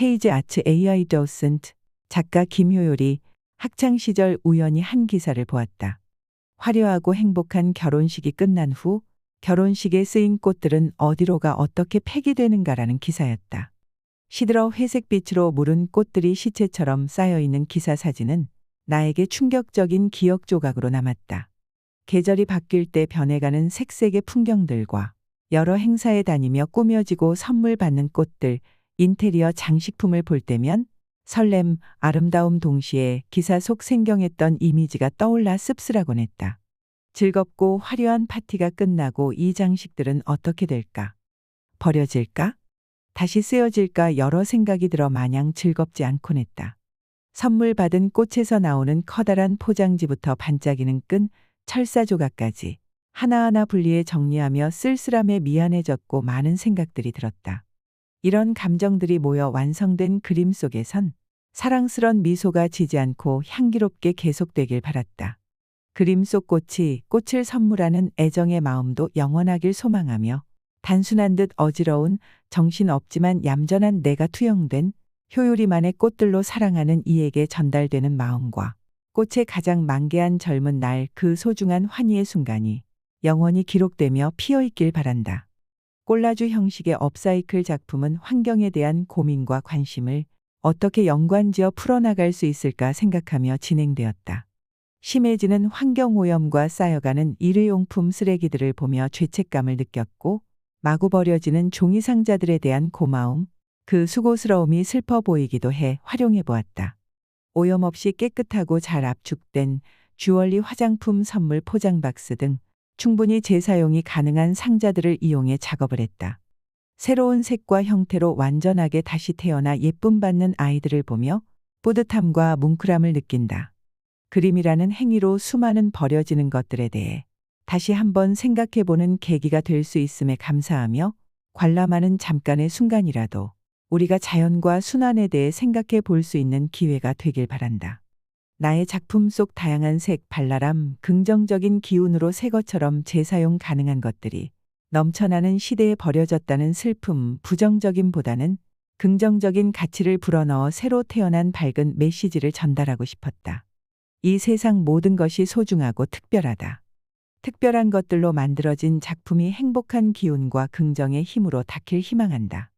페이지 아츠 AI 도슨트 작가 김효율이 학창 시절 우연히 한 기사를 보았다. 화려하고 행복한 결혼식이 끝난 후 결혼식에 쓰인 꽃들은 어디로가 어떻게 폐기되는가라는 기사였다. 시들어 회색빛으로 무른 꽃들이 시체처럼 쌓여 있는 기사 사진은 나에게 충격적인 기억 조각으로 남았다. 계절이 바뀔 때 변해가는 색색의 풍경들과 여러 행사에 다니며 꾸며지고 선물 받는 꽃들, 인테리어 장식품을 볼 때면 설렘, 아름다움 동시에 기사 속 생경했던 이미지가 떠올라 씁쓸하곤 했다. 즐겁고 화려한 파티가 끝나고 이 장식들은 어떻게 될까? 버려질까? 다시 쓰여질까 여러 생각이 들어 마냥 즐겁지 않곤 했다. 선물 받은 꽃에서 나오는 커다란 포장지부터 반짝이는 끈, 철사 조각까지 하나하나 분리해 정리하며 쓸쓸함에 미안해졌고 많은 생각들이 들었다. 이런 감정들이 모여 완성된 그림 속에선 사랑스런 미소가 지지 않고 향기롭게 계속되길 바랐다. 그림 속 꽃이 꽃을 선물하는 애정의 마음도 영원하길 소망하며 단순한 듯 어지러운 정신 없지만 얌전한 내가 투영된 효율이만의 꽃들로 사랑하는 이에게 전달되는 마음과 꽃의 가장 만개한 젊은 날 그 소중한 환희의 순간이 영원히 기록되며 피어있길 바란다. 꼴라주 형식의 업사이클 작품은 환경에 대한 고민과 관심을 어떻게 연관지어 풀어나갈 수 있을까 생각하며 진행되었다. 심해지는 환경오염과 쌓여가는 일회용품 쓰레기들을 보며 죄책감을 느꼈고 마구 버려지는 종이 상자들에 대한 고마움, 그 수고스러움이 슬퍼 보이기도 해 활용해 보았다. 오염 없이 깨끗하고 잘 압축된 주얼리 화장품 선물 포장 박스 등 충분히 재사용이 가능한 상자들을 이용해 작업을 했다. 새로운 색과 형태로 완전하게 다시 태어나 예쁨 받는 아이들을 보며 뿌듯함과 뭉클함을 느낀다. 그림이라는 행위로 수많은 버려지는 것들에 대해 다시 한번 생각해 보는 계기가 될 수 있음에 감사하며 관람하는 잠깐의 순간이라도 우리가 자연과 순환에 대해 생각해 볼 수 있는 기회가 되길 바란다. 나의 작품 속 다양한 색, 발랄함, 긍정적인 기운으로 새 것처럼 재사용 가능한 것들이 넘쳐나는 시대에 버려졌다는 슬픔, 부정적임보다는 긍정적인 가치를 불어넣어 새로 태어난 밝은 메시지를 전달하고 싶었다. 이 세상 모든 것이 소중하고 특별하다. 특별한 것들로 만들어진 작품이 행복한 기운과 긍정의 힘으로 닿길 희망한다.